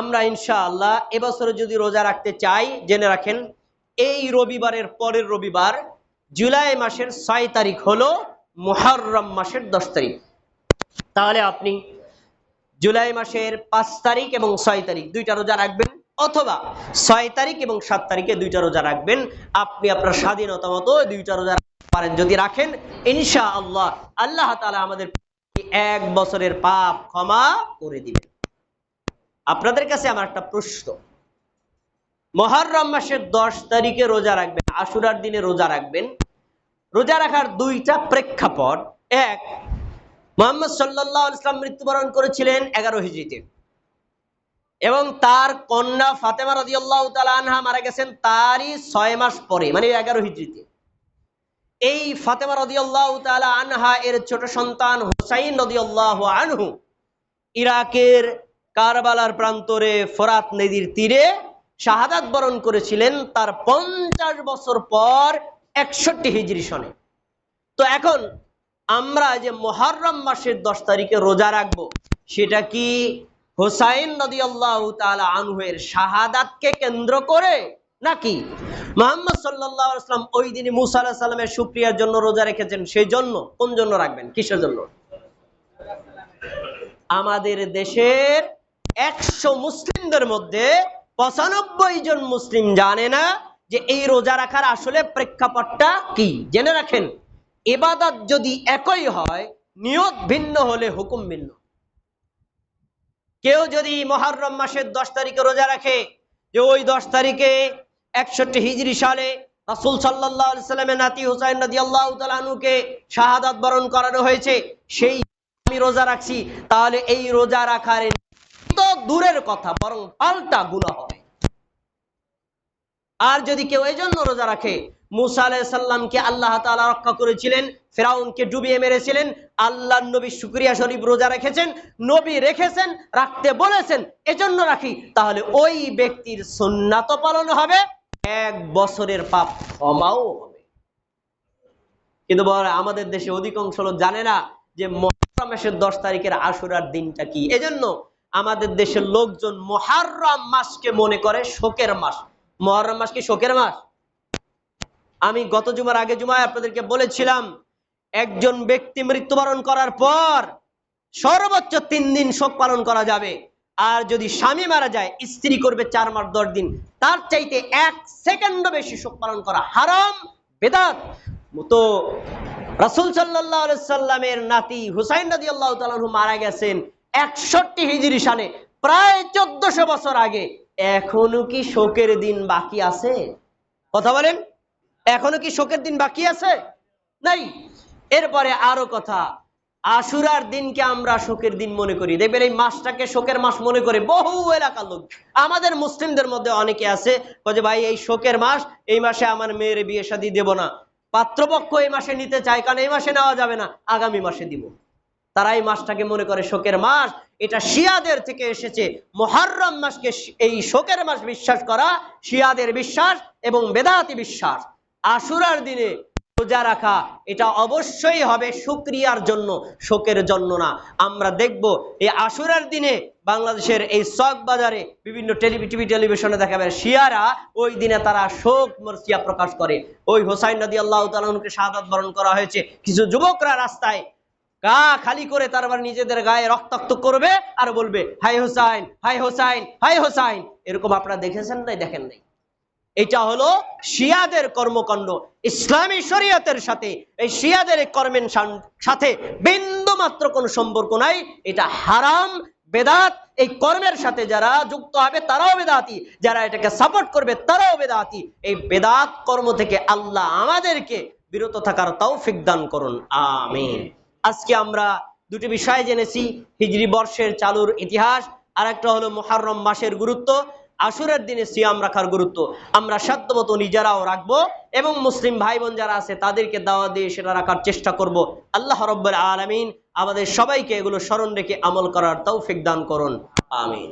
আমরা ইনশাআল্লাহ এবছরে যদি রোজা রাখতে চাই, জেনে রাখেন, এই রবিবারের পরের রবিবার জুলাই মাসের ছয় তারিখ হলো মুহররম মাসের দশ তারিখ। তাহলে আপনি জুলাই মাসের পাঁচ তারিখ এবং ছয় তারিখ দুইটা রোজা রাখবেন অথবা ছয় তারিখ এবং সাত তারিখে দুইটা রোজা রাখবেন। আপনি আপনার স্বাধীনতা মতো দুইটা রোজা পারেন। যদি রাখেন ইনশা আল্লাহ আল্লাহ তালা আমাদের এক বছরের পাপ ক্ষমা করে দিবেন। আপনাদের কাছে আমার একটা প্রশ্ন। মহরম মাসের দশ তারিখে রোজা রাখবেন, আশুরার দিনে রোজা রাখবেন। রোজা রাখার দুইটা প্রেক্ষাপট। এক, মোহাম্মদ সাল্লাহ ইসলাম মৃত্যুবরণ করেছিলেন এগারো হিজড়িতে। এবং তার কন্যা ফাতেমা রদিয়াল্লাহ আনহা মারা গেছেন তারই ছয় মাস পরে মানে এগারো হিজড়িতে। এই ফাতেমা রদিয়াল্লাহ তালা আনহা এর ছোট সন্তান হুসাইন রদিয়াল্লাহ আনহু, ইরাকের কারবালার প্রান্তরে ফোরাত নদীর তীরে শাহাদাত বরণ করেছিলেন তার পঞ্চাশ বছর পর একষট্টি হিজরি সনে। তো এখন আমরা যে মহরম মাসের দশ তারিখে রোজা রাখব, সেটা কি হোসাইন নদী আল্লাহ আনহুয়ের শাহাদাতকে কেন্দ্র করে নাকি মোহাম্মদ সাল্লাহ আসলাম ওই দিনই মুসা আলাহ সাল্লামের সুপ্রিয়ার জন্য রোজা রেখেছেন? সেই জন্য? কোন জন্য রাখবেন? কিসের জন্য? আমাদের দেশের একশো মুসলিমদের মধ্যে পঁচানব্বই জন মুসলিম জানে না যে এই রোজা রাখার আসলে প্রেক্ষাপটটা কি? জেনে রাখেন, এবাদত যদি একই হয়, নিয়ত ভিন্ন হলে হুকুম ভিন্ন। কেউ যদি মহরম মাসের দশ তারিখে রোজা রাখে, যে ওই দশ তারিখে একষট্টি হিজরি সালে রাসুল সাল্লাহ সাল্লামের নাতি হুসাইন নদী আল্লাহ তালুকে শাহাদাত বরণ করানো হয়েছে, সেই আমি রোজা রাখছি, তাহলে এই রোজা রাখার দূরের কথা, বরং পাল্টা গুণা হবে আর যদি কেউ এই জন্য রোজা রাখে, মুসা আলাইসাল্লামকে আল্লাহ তালা রক্ষা করেছিলেন, ফেরাউনকে ডুবিয়ে মেরেছিলেন আল্লাহ নবী শুক্রিয়া শরীফ রোজা রেখেছেন, নবী রেখেছেন, রাখতে বলেছেন, এজন্য রাখি, তাহলে ওই ব্যক্তির সুন্নাত পালন হবে, এক বছরের পাপ ক্ষমাও হবে। কিন্তু আমাদের দেশে অধিকাংশ লোক জানে না যে মহরম মাসের দশ তারিখের আশুরার দিনটা কি। এজন্য আমাদের দেশের লোকজন মহারম মাসকে মনে করে শোকের মাস। মহরম মাস কি শোকের মাস? আমি গত জুমার আগে জুমায় আপনাদেরকে বলেছিলাম, একজন ব্যক্তি মৃত্যুবরণ করার পর সর্বোচ্চ তিন দিন শোক পালন করা যাবে। আর যদি স্বামী মারা যায়, স্ত্রী করবে চার মাস দশ দিন। তার চাইতে এক সেকেন্ডও বেশি শোক পালন করা হারাম, বেদাত। তো রাসুল সাল্লাহ সাল্লামের নাতি হুসাইন নদী আল্লাহ মারা গেছেন। একষট্টি হিজড়ি সালে, প্রায় চোদ্দশো বছর আগে। এখনও কি শোকের দিন বাকি আছে? কথা বলেন, এখনও কি শোকের দিন বাকি আছে? নাই। এরপরে আরও কথা, আশুরার দিনকে আমরা শোকের দিন মনে করি। দেখবেন এই মাসটাকে শোকের মাস মনে করে বহু এলাকার লোক। আমাদের মুসলিমদের মধ্যে অনেকে আছে যে ভাই, এই শোকের মাস, এই মাসে আমার মেয়ের বিয়ে শাদী দেব না। পাত্রপক্ষ এই মাসে নিতে চায়, কারণ এই মাসে নেওয়া যাবে না, আগামী মাসে দিব। তারা এই মাসটাকে মনে করে শোকের মাস। এটা শিয়াদের থেকে এসেছে। মহারম মাসকে এই শোকের মাস বিশ্বাস করা শিয়াদের বিশ্বাস এবং বেদাতি বিশ্বাস। আশুরার দিনে রোজা রাখা, এটা অবশ্যই হবে শুক্রিয়ার জন্য, শোকের জন্য না। আমরা দেখব এই আশুরার দিনে বাংলাদেশের এই শখ বাজারে বিভিন্ন টিভি টেলিভিশনে দেখাবে শিয়ারা ওই দিনে তারা শোক মর্সিয়া প্রকাশ করে। ওই হোসাইন নদী আল্লাহ তালকে শাহাদ বরণ করা হয়েছে। কিছু যুবকরা রাস্তায় গা খালি করে তারপর নিজেদের গায়ে রক্তাক্ত করবে আর বলবে, হাই হোসাইন হাই হোসাইন হাই হোসাইন। এরকম আপনারা দেখেছেন নাই, দেখেন নাই। এটা হলো শিয়াদের কর্মকাণ্ড, ইসলামী শরীয়তের সাথে। এই শিয়াদের কর্মের সাথে বিন্দু মাত্র কোনো সম্পর্ক নাই। এটা হারাম, বেদাত। এই কর্মের সাথে যারা যুক্ত হবে, তারাও বেদাতি। যারা এটাকে সাপোর্ট করবে, তারাও বেদাতি। এই বেদাত কর্ম থেকে আল্লাহ আমাদেরকে বিরত থাকার তৌফিক দান করুন। আমিন। আজকে আমরা দুটি বিষয় জেনেছি, হিজরি বর্ষের চালুর ইতিহাস আর একটা হলো মোহারম মাসের গুরুত্ব আশুরের দিনে সিয়াম রাখার গুরুত্ব। আমরা সাধ্যমতো নিজেরাও রাখব এবং মুসলিম ভাই বোন যারা আছে, তাদেরকে দাওয়া দিয়ে সেটা রাখার চেষ্টা করব। আল্লাহ রব্বুল আলমিন আমাদের সবাইকে এগুলো স্মরণ রেখে আমল করার তৌফিক দান করুন। আমিন।